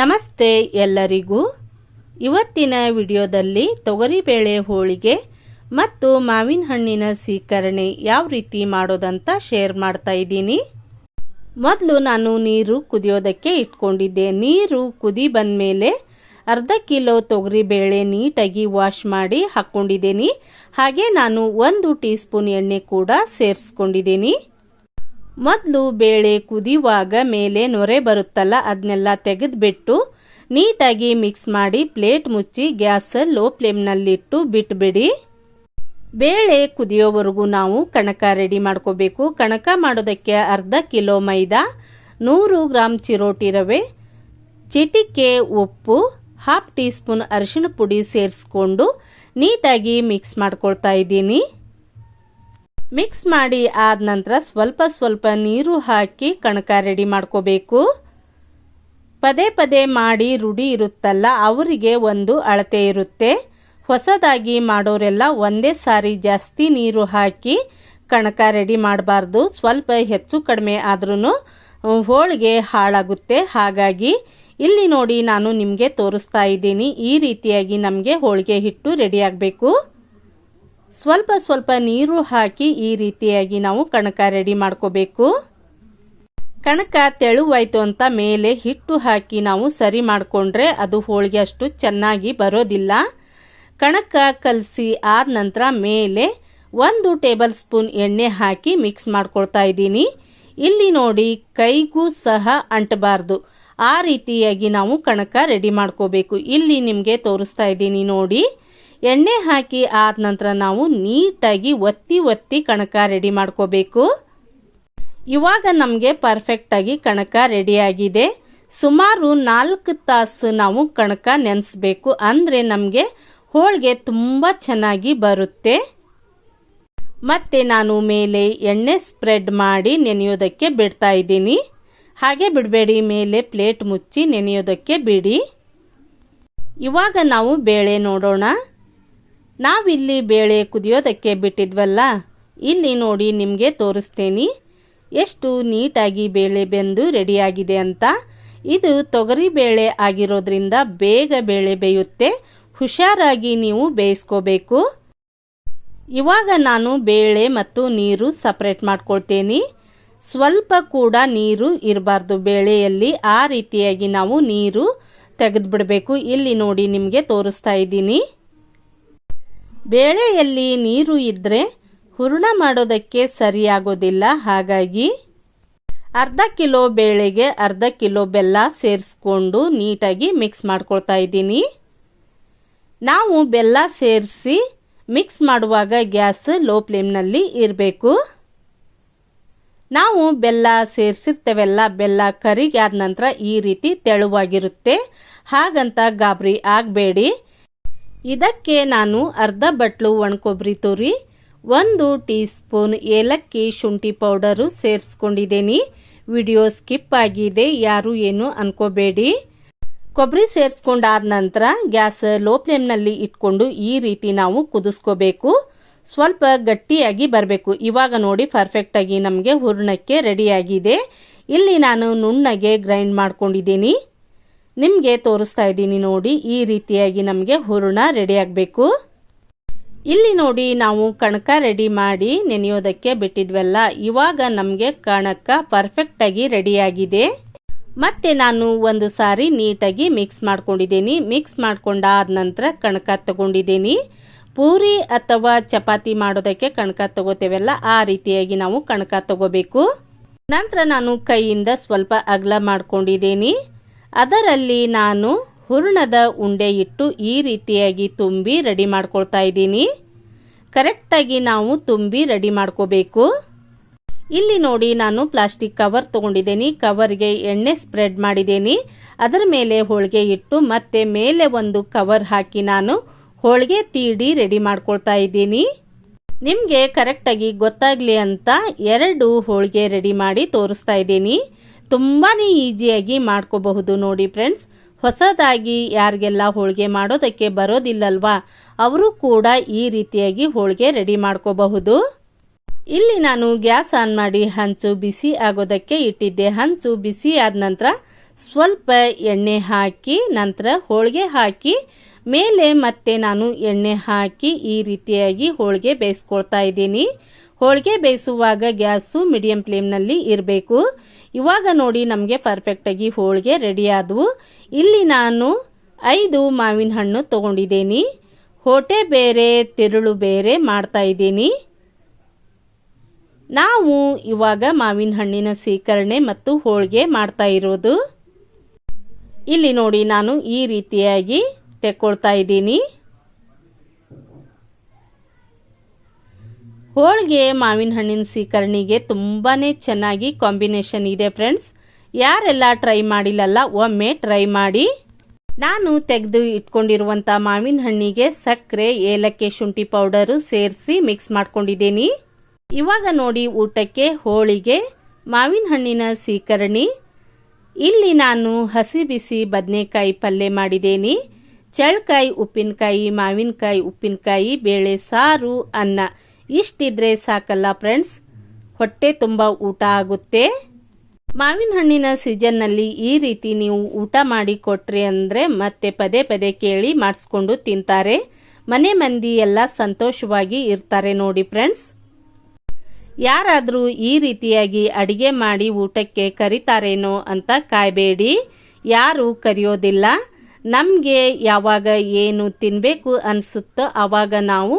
ನಮಸ್ತೆ ಎಲ್ಲರಿಗೂ. ಇವತ್ತಿನ ವಿಡಿಯೋದಲ್ಲಿ ತೊಗರಿಬೇಳೆ ಹೋಳಿಗೆ ಮತ್ತು ಮಾವಿನ ಹಣ್ಣಿನ ಸೀಕರಣೆ ಯಾವ ರೀತಿ ಮಾಡೋದಂತ ಶೇರ್ ಮಾಡ್ತಾ ಇದ್ದೀನಿ. ಮೊದಲು ನಾನು ನೀರು ಕುದಿಯೋದಕ್ಕೆ ಇಟ್ಕೊಂಡಿದ್ದೆ. ನೀರು ಕುದಿ ಬಂದ ಮೇಲೆ ಅರ್ಧ ಕಿಲೋ ತೊಗರಿಬೇಳೆ ನೀಟಾಗಿ ವಾಶ್ ಮಾಡಿ ಹಾಕ್ಕೊಂಡಿದ್ದೀನಿ ಹಾಗೆ ನಾನು ಒಂದು ಟೀ ಸ್ಪೂನ್ ಎಣ್ಣೆ ಕೂಡ ಸೇರಿಸ್ಕೊಂಡಿದ್ದೀನಿ. ಮೊದಲು ಬೇಳೆ ಕುದಿಯುವಾಗ ಮೇಲೆ ನೊರೆ ಬರುತ್ತಲ್ಲ ಅದನ್ನೆಲ್ಲ ತೆಗೆದುಬಿಟ್ಟು ನೀಟಾಗಿ ಮಿಕ್ಸ್ ಮಾಡಿ ಪ್ಲೇಟ್ ಮುಚ್ಚಿ ಗ್ಯಾಸ್ ಲೋ ಫ್ಲೇಮ್ನಲ್ಲಿಟ್ಟು ಬಿಟ್ಬಿಡಿ. ಬೇಳೆ ಕುದಿಯೋವರೆಗೂ ನಾವು ಕಣಕ ರೆಡಿ ಮಾಡ್ಕೋಬೇಕು. ಕಣಕ ಮಾಡೋದಕ್ಕೆ ಅರ್ಧ ಕಿಲೋ ಮೈದಾ, ನೂರು ಗ್ರಾಮ್ ಚಿರೋಟಿ ರವೆ, ಚಿಟಿಕೆ ಉಪ್ಪು ಹಾಫ್ ಟೀ ಸ್ಪೂನ್ ಅರಿಶಿಣ ಪುಡಿ ಸೇರಿಸ್ಕೊಂಡು ನೀಟಾಗಿ ಮಿಕ್ಸ್ ಮಾಡ್ಕೊಳ್ತಾ ಇದ್ದೀನಿ. ಮಿಕ್ಸ್ ಮಾಡಿ ಆದ ನಂತರ ಸ್ವಲ್ಪ ಸ್ವಲ್ಪ ನೀರು ಹಾಕಿ ಕಣಕ ರೆಡಿ ಮಾಡ್ಕೋಬೇಕು. ಪದೇ ಪದೇ ಮಾಡಿ ರುಡಿ ಇರುತ್ತಲ್ಲ, ಅವರಿಗೆ ಒಂದು ಅಳತೆ ಇರುತ್ತೆ. ಹೊಸದಾಗಿ ಮಾಡೋರೆಲ್ಲ ಒಂದೇ ಸಾರಿ ಜಾಸ್ತಿ ನೀರು ಹಾಕಿ ಕಣಕ ರೆಡಿ ಮಾಡಬಾರ್ದು. ಸ್ವಲ್ಪ ಹೆಚ್ಚು ಕಡಿಮೆ ಆದ್ರೂ ಹೋಳಿಗೆ ಹಾಳಾಗುತ್ತೆ. ಹಾಗಾಗಿ ಇಲ್ಲಿ ನೋಡಿ ನಾನು ನಿಮಗೆ ತೋರಿಸ್ತಾ ಇದ್ದೀನಿ. ಈ ರೀತಿಯಾಗಿ ನಮಗೆ ಹೋಳಿಗೆ ಹಿಟ್ಟು ರೆಡಿ ಆಗಬೇಕು. ಸ್ವಲ್ಪ ಸ್ವಲ್ಪ ನೀರು ಹಾಕಿ ಈ ರೀತಿಯಾಗಿ ನಾವು ಕಣಕ ರೆಡಿ ಮಾಡ್ಕೋಬೇಕು. ಕಣಕ ತೆಳುವಾಯ್ತು ಅಂತ ಮೇಲೆ ಹಿಟ್ಟು ಹಾಕಿ ನಾವು ಸರಿ ಮಾಡಿಕೊಂಡ್ರೆ ಅದು ಹೋಳಿಗೆ ಅಷ್ಟು ಚೆನ್ನಾಗಿ ಬರೋದಿಲ್ಲ. ಕಣಕ ಕಲಸಿ ಆದ ನಂತರ ಮೇಲೆ ಒಂದು ಟೇಬಲ್ ಸ್ಪೂನ್ ಎಣ್ಣೆ ಹಾಕಿ ಮಿಕ್ಸ್ ಮಾಡ್ಕೊಳ್ತಾ ಇದ್ದೀನಿ. ಇಲ್ಲಿ ನೋಡಿ ಕೈಗೂ ಸಹ ಅಂಟಬಾರ್ದು. ಆ ರೀತಿಯಾಗಿ ನಾವು ಕಣಕ ರೆಡಿ ಮಾಡ್ಕೋಬೇಕು. ಇಲ್ಲಿ ನಿಮಗೆ ತೋರಿಸ್ತಾ ಇದ್ದೀನಿ ನೋಡಿ. ಎಣ್ಣೆ ಹಾಕಿ ಆದ ನಂತರ ನಾವು ನೀಟಾಗಿ ಒತ್ತಿ ಒತ್ತಿ ಕಣಕ ರೆಡಿ ಮಾಡ್ಕೋಬೇಕು. ಇವಾಗ ನಮಗೆ ಪರ್ಫೆಕ್ಟಾಗಿ ಕಣಕ ರೆಡಿಯಾಗಿದೆ ಸುಮಾರು ನಾಲ್ಕು ತಾಸು ನಾವು ಕಣಕ ನೆನೆಸ್ಬೇಕು. ಅಂದರೆ ನಮಗೆ ಹೋಳಿಗೆ ತುಂಬ ಚೆನ್ನಾಗಿ ಬರುತ್ತೆ. ಮತ್ತೆ ನಾನು ಮೇಲೆ ಎಣ್ಣೆ ಸ್ಪ್ರೆಡ್ ಮಾಡಿ ನೆನೆಯೋದಕ್ಕೆ ಬಿಡ್ತಾ ಇದ್ದೀನಿ. ಹಾಗೆ ಬಿಡಬೇಡಿ, ಮೇಲೆ ಪ್ಲೇಟ್ ಮುಚ್ಚಿ ನೆನೆಯೋದಕ್ಕೆ ಬಿಡಿ. ಇವಾಗ ನಾವು ಬೇಳೆ ನೋಡೋಣ. ನಾವಿಲ್ಲಿ ಬೇಳೆ ಕುದಿಯೋದಕ್ಕೆ ಬಿಟ್ಟಿದ್ವಲ್ಲ, ಇಲ್ಲಿ ನೋಡಿ ನಿಮಗೆ ತೋರಿಸ್ತೇನೆ. ಎಷ್ಟು ನೀಟಾಗಿ ಬೇಳೆ ಬೆಂದು ರೆಡಿಯಾಗಿದೆ ಅಂತ. ಇದು ತೊಗರಿ ಬೇಳೆ ಆಗಿರೋದ್ರಿಂದ ಬೇಗ ಬೇಳೆ ಬೇಯುತ್ತೆ. ಹುಷಾರಾಗಿ ನೀವು ಬೇಯಿಸ್ಕೋಬೇಕು. ಇವಾಗ ನಾನು ಬೇಳೆ ಮತ್ತು ನೀರು ಸಪ್ರೇಟ್ ಮಾಡ್ಕೊಳ್ತೇನೆ. ಸ್ವಲ್ಪ ಕೂಡ ನೀರು ಇರಬಾರ್ದು ಬೇಳೆಯಲ್ಲಿ. ಆ ರೀತಿಯಾಗಿ ನಾವು ನೀರು ತೆಗೆದುಬಿಡಬೇಕು. ಇಲ್ಲಿ ನೋಡಿ ನಿಮಗೆ ತೋರಿಸ್ತಾ ಇದ್ದೀನಿ. ಬೇಳೆಯಲ್ಲಿ ನೀರು ಇದ್ದರೆ ಹೂರ್ಣ ಮಾಡೋದಕ್ಕೆ ಸರಿಯಾಗೋದಿಲ್ಲ. ಹಾಗಾಗಿ ಅರ್ಧ ಕಿಲೋ ಬೇಳೆಗೆ ಅರ್ಧ ಕಿಲೋ ಬೆಲ್ಲ ಸೇರಿಸ್ಕೊಂಡು ನೀಟಾಗಿ ಮಿಕ್ಸ್ ಮಾಡ್ಕೊಳ್ತಾ ಇದ್ದೀನಿ. ನಾವು ಬೆಲ್ಲ ಸೇರಿಸಿ ಮಿಕ್ಸ್ ಮಾಡುವಾಗ ಗ್ಯಾಸ್ ಲೋ ಫ್ಲೇಮ್ನಲ್ಲಿ ಇರಬೇಕು. ನಾವು ಬೆಲ್ಲ ಸೇರಿಸಿರ್ತೇವೆಲ್ಲ, ಬೆಲ್ಲ ಕರಿಗಾದ ನಂತರ ಈ ರೀತಿ ತೆಳುವಾಗಿರುತ್ತೆ. ಹಾಗಂತ ಗಾಬರಿ ಆಗಬೇಡಿ. ಇದಕ್ಕೆ ನಾನು ಅರ್ಧ ಬಟ್ಲು ಒಣಕೊಬ್ಬರಿ ತುರಿ. ಒಂದು ಟೀ ಸ್ಪೂನ್ ಏಲಕ್ಕಿ ಶುಂಠಿ ಪೌಡರು ಸೇರಿಸ್ಕೊಂಡಿದ್ದೀನಿ. ವಿಡಿಯೋ ಸ್ಕಿಪ್ ಆಗಿದೆ, ಯಾರು ಏನು ಅನ್ಕೋಬೇಡಿ. ಕೊಬ್ಬರಿ ಸೇರಿಸ್ಕೊಂಡಾದ ನಂತರ ಗ್ಯಾಸ್ ಲೋ ಫ್ಲೇಮ್ನಲ್ಲಿ ಇಟ್ಕೊಂಡು ಈ ರೀತಿ ನಾವು ಕುದಿಸ್ಕೋಬೇಕು. ಸ್ವಲ್ಪ ಗಟ್ಟಿಯಾಗಿ ಬರಬೇಕು. ಇವಾಗ ನೋಡಿ ಪರ್ಫೆಕ್ಟಾಗಿ ನಮಗೆ ಹೂರ್ಣಕ್ಕೆ ರೆಡಿಯಾಗಿದೆ ಇಲ್ಲಿ ನಾನು ನುಣ್ಣಗೆ ಗ್ರೈಂಡ್ ಮಾಡ್ಕೊಂಡಿದ್ದೀನಿ. ನಿಮಗೆ ತೋರಿಸ್ತಾ ಇದ್ದೀನಿ ನೋಡಿ, ಈ ರೀತಿಯಾಗಿ ನಮಗೆ ಹೂರಣ ರೆಡಿ ಆಗಬೇಕು. ಇಲ್ಲಿ ನೋಡಿ, ನಾವು ಕಣಕ ರೆಡಿ ಮಾಡಿ ನೆನೆಯೋದಕ್ಕೆ ಬಿಟ್ಟಿದ್ವಲ್ಲ, ಇವಾಗ ನಮಗೆ ಕಣಕ ಪರ್ಫೆಕ್ಟಾಗಿ ರೆಡಿಯಾಗಿದೆ ಮತ್ತೆ ನಾನು ಒಂದು ಸಾರಿ ನೀಟಾಗಿ ಮಿಕ್ಸ್ ಮಾಡ್ಕೊಂಡಿದ್ದೀನಿ. ಮಿಕ್ಸ್ ಮಾಡ್ಕೊಂಡಾದ ನಂತರ ಕಣಕ ತಗೊಂಡಿದ್ದೀನಿ. ಪೂರಿ ಅಥವಾ ಚಪಾತಿ ಮಾಡೋದಕ್ಕೆ ಕಣಕ ತಗೋತೇವಲ್ಲ, ಆ ರೀತಿಯಾಗಿ ನಾವು ಕಣಕ ತಗೋಬೇಕು. ನಂತರ ನಾನು ಕೈಯಿಂದ ಸ್ವಲ್ಪ ಅಗಲ ಮಾಡ್ಕೊಂಡಿದ್ದೀನಿ. ಅದರಲ್ಲಿ ನಾನು ಹೂರ್ಣದ ಉಂಡೆ ಇಟ್ಟು ಈ ರೀತಿಯಾಗಿ ತುಂಬಿ ರೆಡಿ ಮಾಡ್ಕೊಳ್ತಾ ಇದ್ದೀನಿ. ಕರೆಕ್ಟಾಗಿ ನಾವು ತುಂಬಿ ರೆಡಿ ಮಾಡ್ಕೋಬೇಕು. ಇಲ್ಲಿ ನೋಡಿ ನಾನು ಪ್ಲಾಸ್ಟಿಕ್ ಕವರ್ ತಗೊಂಡಿದ್ದೀನಿ. ಕವರ್ಗೆ ಎಣ್ಣೆ ಸ್ಪ್ರೆಡ್ ಮಾಡಿದ್ದೀನಿ. ಅದರ ಮೇಲೆ ಹೋಳಿಗೆ ಇಟ್ಟು ಮತ್ತೆ ಮೇಲೆ ಒಂದು ಕವರ್ ಹಾಕಿ ನಾನು ಹೋಳಿಗೆ ತೀಡಿ ರೆಡಿ ಮಾಡ್ಕೊಳ್ತಾ ಇದ್ದೀನಿ. ನಿಮಗೆ ಕರೆಕ್ಟಾಗಿ ಗೊತ್ತಾಗಲಿ ಅಂತ ಎರಡು ಹೋಳಿಗೆ ರೆಡಿ ಮಾಡಿ ತೋರಿಸ್ತಾ ಇದ್ದೀನಿ. ತುಂಬಾ ಈಸಿಯಾಗಿ ಮಾಡ್ಕೋಬಹುದು ನೋಡಿ ಫ್ರೆಂಡ್ಸ್. ಹೊಸದಾಗಿ ಯಾರಿಗೆಲ್ಲ ಹೋಳಿಗೆ ಮಾಡೋದಕ್ಕೆ ಬರೋದಿಲ್ಲಲ್ವಾ? ಅವರು ಕೂಡ ಈ ರೀತಿಯಾಗಿ ಹೋಳಿಗೆ ರೆಡಿ ಮಾಡ್ಕೋಬಹುದು. ಇಲ್ಲಿ ನಾನು ಗ್ಯಾಸ್ ಆನ್ ಮಾಡಿ ಹಂಚು ಬಿಸಿ ಆಗೋದಕ್ಕೆ ಇಟ್ಟಿದ್ದೆ. ಹಂಚು ಬಿಸಿ ಆದ ನಂತರ ಸ್ವಲ್ಪ ಎಣ್ಣೆ ಹಾಕಿ, ನಂತರ ಹೋಳಿಗೆ ಹಾಕಿ, ಮೇಲೆ ಮತ್ತೆ ನಾನು ಎಣ್ಣೆ ಹಾಕಿ ಈ ರೀತಿಯಾಗಿ ಹೋಳಿಗೆ ಬೇಯಿಸ್ಕೊಳ್ತಾ ಇದ್ದೀನಿ. ಹೋಳಿಗೆ ಬೇಯಿಸುವಾಗ ಗ್ಯಾಸು ಮೀಡಿಯಂ ಫ್ಲೇಮ್ನಲ್ಲಿ ಇರಬೇಕು. ಇವಾಗ ನೋಡಿ ನಮಗೆ ಪರ್ಫೆಕ್ಟಾಗಿ ಹೋಳಿಗೆ ರೆಡಿಯಾದವು ಇಲ್ಲಿ ನಾನು ಐದು ಮಾವಿನ ಹಣ್ಣು ತೊಗೊಂಡಿದ್ದೀನಿ. ಹೋಟೆ ಬೇರೆ, ತಿರುಳು ಬೇರೆ ಮಾಡ್ತಾ ಇದ್ದೀನಿ. ನಾವು ಇವಾಗ ಮಾವಿನ ಹಣ್ಣಿನ ಸೀಕರಣೆ ಮತ್ತು ಹೋಳಿಗೆ ಮಾಡ್ತಾ ಇರೋದು. ಇಲ್ಲಿ ನೋಡಿ ನಾನು ಈ ರೀತಿಯಾಗಿ ತೆಕ್ಕೊಳ್ತಾ ಇದ್ದೀನಿ. ಹೋಳಿಗೆ ಮಾವಿನ ಹಣ್ಣಿನ ಸೀಕರ್ಣಿಗೆ ತುಂಬಾ ಚೆನ್ನಾಗಿ ಕಾಂಬಿನೇಷನ್ ಇದೆ ಫ್ರೆಂಡ್ಸ್. ಯಾರೆಲ್ಲ ಟ್ರೈ ಮಾಡಿಲ್ಲಲ್ಲ, ಒಮ್ಮೆ ಟ್ರೈ ಮಾಡಿ. ನಾನು ತೆಗೆದು ಇಟ್ಕೊಂಡಿರುವಂಥ ಮಾವಿನ ಹಣ್ಣಿಗೆ ಸಕ್ಕರೆ, ಏಲಕ್ಕಿ, ಶುಂಠಿ ಪೌಡರು ಸೇರಿಸಿ ಮಿಕ್ಸ್ ಮಾಡ್ಕೊಂಡಿದ್ದೀನಿ. ಇವಾಗ ನೋಡಿ ಊಟಕ್ಕೆ ಹೋಳಿಗೆ, ಮಾವಿನ ಹಣ್ಣಿನ ಸೀಕರಣಿ ಇಲ್ಲಿ ನಾನು ಹಸಿ ಬಿಸಿ ಬದನೆಕಾಯಿ ಪಲ್ಯ ಮಾಡಿದ್ದೀನಿ. ಚಳ್ಕಾಯಿ, ಉಪ್ಪಿನಕಾಯಿ, ಮಾವಿನಕಾಯಿ, ಉಪ್ಪಿನಕಾಯಿ, ಬೇಳೆ, ಸಾರು, ಅನ್ನ. ಇಷ್ಟಿದ್ರೆ ಸಾಕಲ್ಲ ಫ್ರೆಂಡ್ಸ್ ಹೊಟ್ಟೆ ತುಂಬ ಊಟ ಆಗುತ್ತೆ. ಮಾವಿನ ಹಣ್ಣಿನ ಸೀಸನ್ನಲ್ಲಿ ಈ ರೀತಿ ನೀವು ಊಟ ಮಾಡಿ ಕೊಟ್ರಿ ಅಂದರೆ ಮತ್ತೆ ಪದೇ ಪದೇ ಕೇಳಿ ಮಾಡಿಸ್ಕೊಂಡು ತಿಂತಾರೆ. ಮನೆ ಮಂದಿ ಎಲ್ಲ ಸಂತೋಷವಾಗಿ ಇರ್ತಾರೆ ನೋಡಿ ಫ್ರೆಂಡ್ಸ್ ಯಾರಾದರೂ ಈ ರೀತಿಯಾಗಿ ಅಡಿಗೆ ಮಾಡಿ ಊಟಕ್ಕೆ ಕರಿತಾರೇನೋ ಅಂತ ಕಾಯಬೇಡಿ. ಯಾರು ಕರೆಯೋದಿಲ್ಲ. ನಮಗೆ ಯಾವಾಗ ಏನು ತಿನ್ನಬೇಕು ಅನಿಸುತ್ತೋ ಆವಾಗ ನಾವು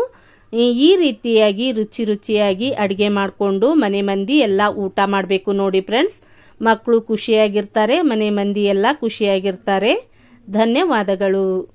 ಈ ರೀತಿಯಾಗಿ ರುಚಿ ರುಚಿಯಾಗಿ ಅಡುಗೆ ಮಾಡಿಕೊಂಡು ಮನೆ ಮಂದಿ ಎಲ್ಲ ಊಟ ಮಾಡಬೇಕು ನೋಡಿ ಫ್ರೆಂಡ್ಸ್. ಮಕ್ಕಳು ಖುಷಿಯಾಗಿರ್ತಾರೆ, ಮನೆ ಮಂದಿ ಎಲ್ಲ ಖುಷಿಯಾಗಿರ್ತಾರೆ. ಧನ್ಯವಾದಗಳು.